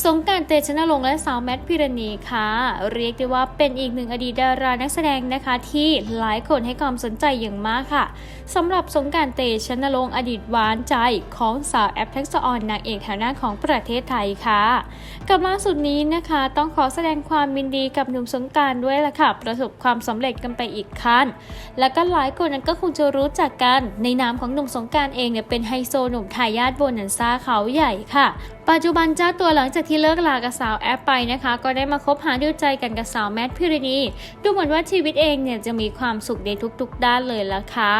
สงการเตชนรงค์และสาวแมทพิรณีค่ะ เรียกได้ว่าเป็นอีกหนึ่งอดีตดารานักแสดงนะคะ ที่หลายคนให้ความสนใจอย่างมากค่ะสำหรับสงการเตชนรงค์อดีตหวานใจของสาวแอปทักษออนนางเอกแถวหน้าของประเทศไทยค่ะกับล่าสุดนี้นะคะ ต้องขอแสดงความยินดีกับหนุ่มสงการด้วยละค่ะ ประสบความสำเร็จกันไปอีกขั้น และก็หลายคนนั้นก็คงจะรู้จักกันในนามของหนุ่มสงการเองเนี่ยเป็นไฮโซหนุ่มทายาทโบนันซ่าเขาใหญ่ค่ะปัจจุบันเจ้าตัวหลังจากที่เลิกลากับสาวแอปไปนะคะ ก็ได้มาคบหาดูใจกันกับสาวแมทพิรณี ดูเหมือนว่าชีวิตเองเนี่ยจะมีความสุขในทุกๆ ด้านเลยละค่ะ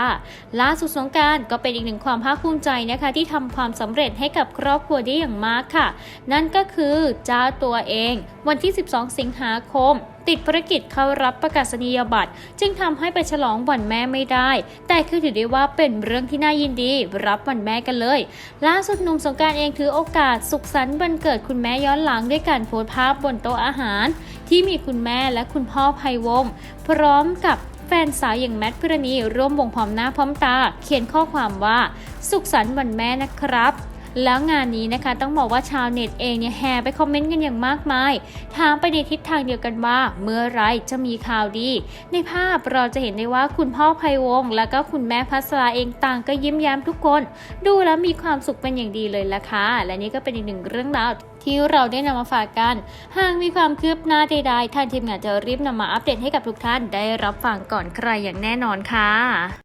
ล่าสุดสงการก็เป็นอีกหนึ่งความภาคภูมิใจนะคะ ที่ทำความสำเร็จให้กับครอบครัวได้อย่างมากค่ะ นั่นก็คือเจ้าตัวเองวันที่ 12 สิงหาคม ติดภารกิจเข้ารับประกาศนียบัตร จึงทำให้ไปฉลองวันแม่ไม่ได้ แต่คือถือได้ว่าเป็นเรื่องที่น่ายินดี รับวันแม่กันเลย ล่าสุดหนุ่มสงการเองถือโอกาสสุขสันต์วันเกิดคุณแม่ย้อนหลังด้วยการโพสต์ภาพบนโต๊ะอาหาร ที่มีคุณแม่และคุณพ่อภัยวงพร้อมกับแฟนสาวอย่างแมทพิรณีร่วมวงพร้อมหน้าพร้อมตา เขียนข้อความว่า สุขสันต์วันแม่นะครับ แล้วงานนี้นะคะต้องบอกว่าชาวเน็ตเองเนี่ยแห่ไปคอมเมนต์กันอย่างมากมาย ถามไปในทิศทางเดียวกันว่า เมื่อไรจะมีข่าวดี ในภาพเราจะเห็นได้ว่าคุณพ่อภัยวงศ์และก็คุณแม่พัสราเองต่างก็ยิ้มแย้มทุกคน ดูแล้วมีความสุขเป็นอย่างดีเลยละค่ะและนี่ก็เป็นอีกหนึ่งเรื่องราวที่เราได้นำมาฝากกัน หากมีความคืบหน้าใดๆทางทีมงานจะรีบนำมาอัปเดตให้กับทุกท่านได้รับฟังก่อนใครอย่างแน่นอนค่ะ